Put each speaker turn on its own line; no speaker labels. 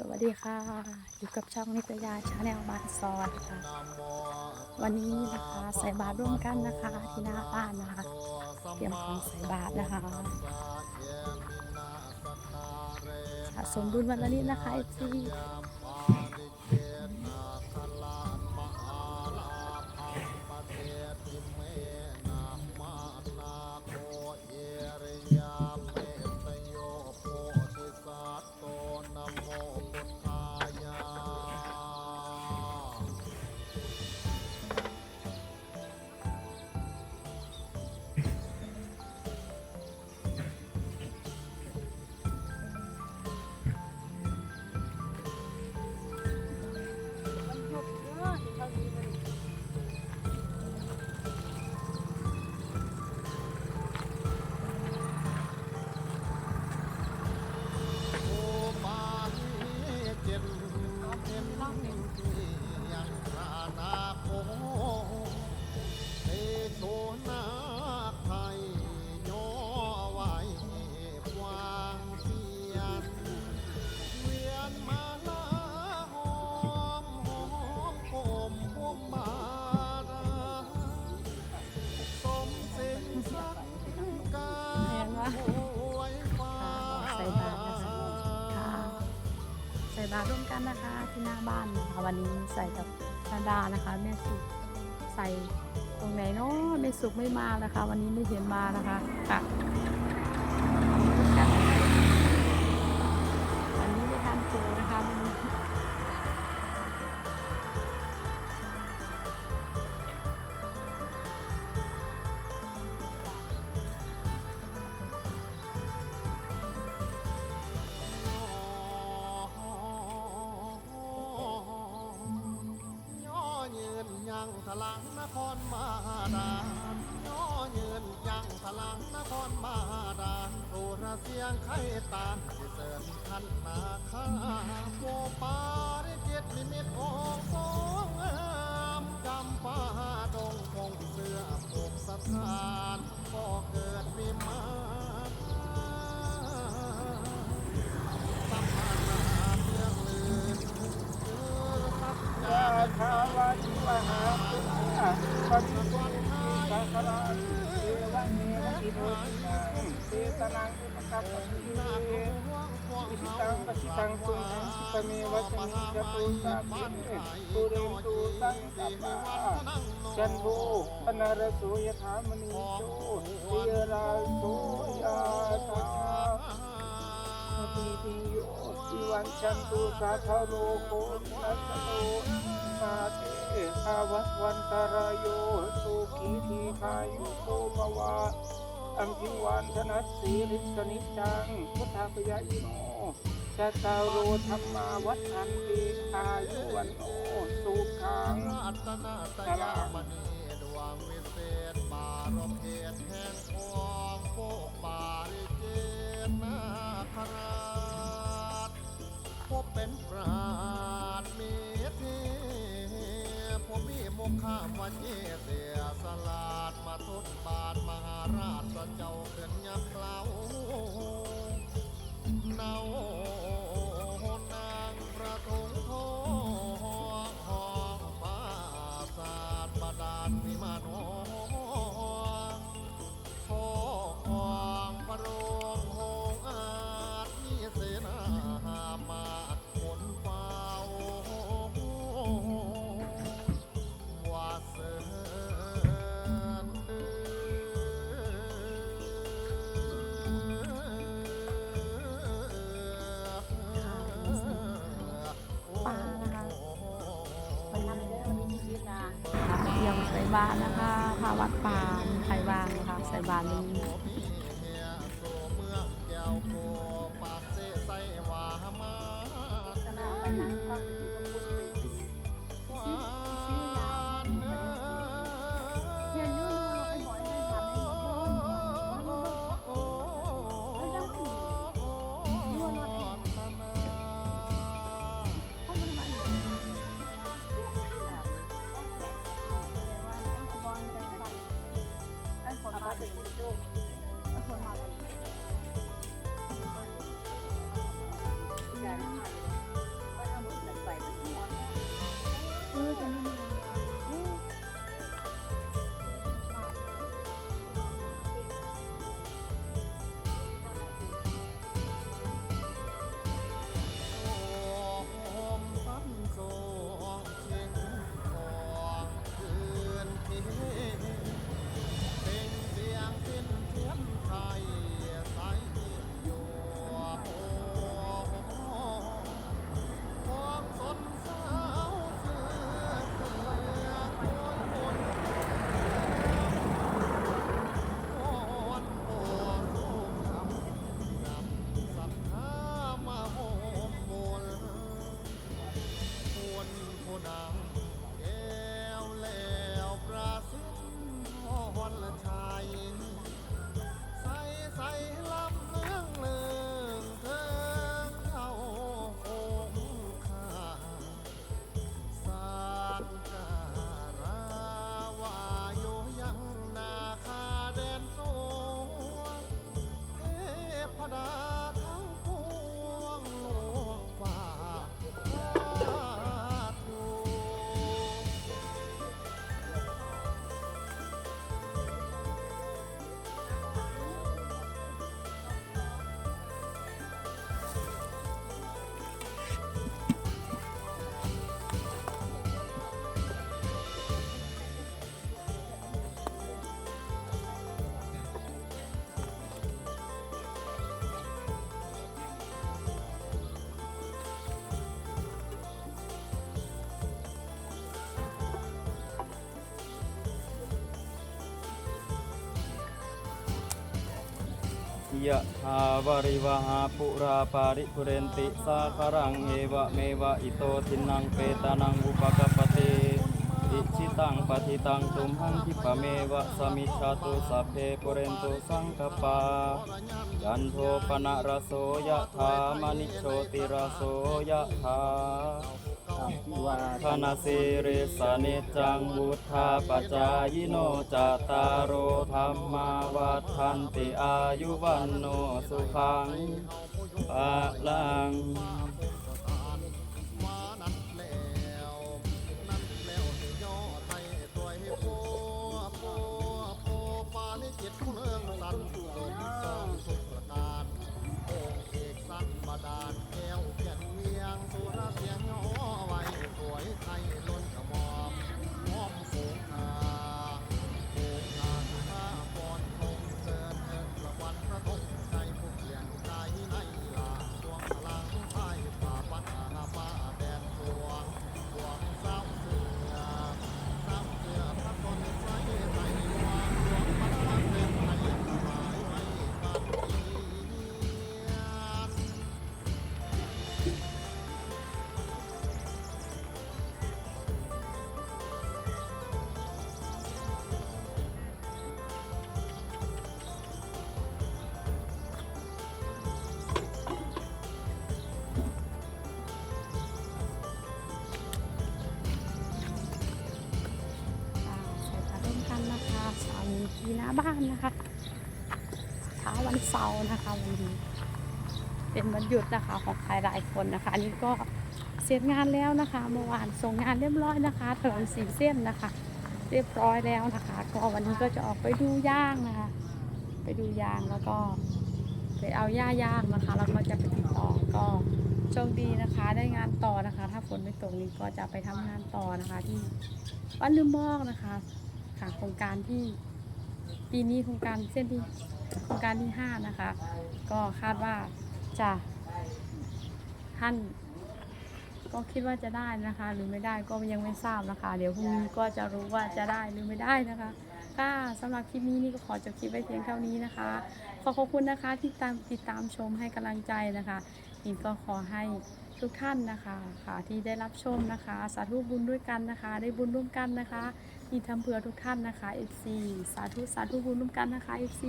สวัสดีค่ะ อยู่กับช่องนิตยาชาแนลบานซอนค่ะ วันนี้นะคะใส่บาตรร่วมกันนะคะ ที่หน้าบ้านนะคะเตรียมของใส่บาตรนะคะสะสมบุญวันละนิดนะคะเอฟซี บาตรร่วมกันนะคะที่หน้าบ้านนะคะวันนี้ใส่กับนาดานะคะ แม่สุกใส่ตรงไหนเนาะแม่สุกไม่มานะคะ วันนี้ไม่เห็นมานะคะค่ะ
งพลังนครมาดานย่อยืนยังพลังนครมาดานโอระเสียงไข่ตาที่เสริญขันนาคาโมปาริจิตนิมิตองค์ทรงงามจำฟ้าดงคงเสื้อปกสถานก็เกิดวิมานสัมมานาเรื่องลืนคือสัจจา
ยา จตุสามิตุเรนตุสังกัปปะจันโทปนารโสยถามณีโชเทราโสยาทา ปิติโยติวันชันตุสาธโรโคนัสโตมาเตอาวัตวันตรายโยสุขีทีคายุโกภวะอัมพิวันธนัสสีริสนิจังพุทธากยาอิโนจตตารโรธรรมาวัฏันติอายุวันโอสุขัง
บาตรนะ
คะพาวัดป่ามีใครบ้างนะคะใส่บาตรนี้
ยะทาวาริวหาปุราปาริปุเรนติสาคารังเอวะเมวะอิโตทินังเปตานังอุปกปปติอิชิตังปฏิตังตุมหังคิปะเมวะสมิชาตุสัพเพปุเรนตุสังกปายันโทปนะระโสยะถามณิโชติระโสยะถา
อภิวา
ธนาสิริสานิจังวุธาปจายโนจตารโรธรรมาวัฏันติอายุวันโนสุขังปะลัง
นะคะเช้าวันเสาร์นะ
คะวันนี้เป็นวันหยุดนะคะของใครหลายคนนะคะ อันนี้ก็เสร็จงานแล้วนะคะเมื่อวานส่งงานเรียบร้อยนะคะถนนสีเส้นนะคะ เรียบร้อยแล้วนะคะ ก็วันนี้ก็จะออกไปดูย่างนะคะ ไปดูยางแล้วก็ไปเอาหญ้าย่างนะคะแล้วก็จะไปติดต่อก็โชคดีนะคะ ได้งานต่อนะคะ ถ้าฝนไม่ตกนี้ก็จะไปทำงานต่อนะคะที่บ้านลืมมอกนะคะค่ะโครงการที่ ปีนี้โครงการเส้นที่โครงการที่ห้านะคะ ก็คาดว่าจะท่านก็คิดว่าจะได้นะคะ หรือไม่ได้ก็ยังไม่ทราบนะคะ เดี๋ยวพรุ่งนี้ก็จะรู้ว่าจะได้หรือไม่ได้นะคะค่ะสำหรับคลิปนี้นี่ก็ขอจบคลิปไว้เพียงเท่านี้นะคะ ขอขอบคุณนะคะที่ตามติดตามชมให้กำลังใจนะคะอินก็ขอให้ทุกท่านนะคะค่ะที่ได้รับชมนะคะ สาธุบุญด้วยกันนะคะ ได้บุญร่วมกันนะคะ อินทำเพื่อทุกท่านนะคะ FC สาธุสาธุบุญร่วมกันนะคะ FC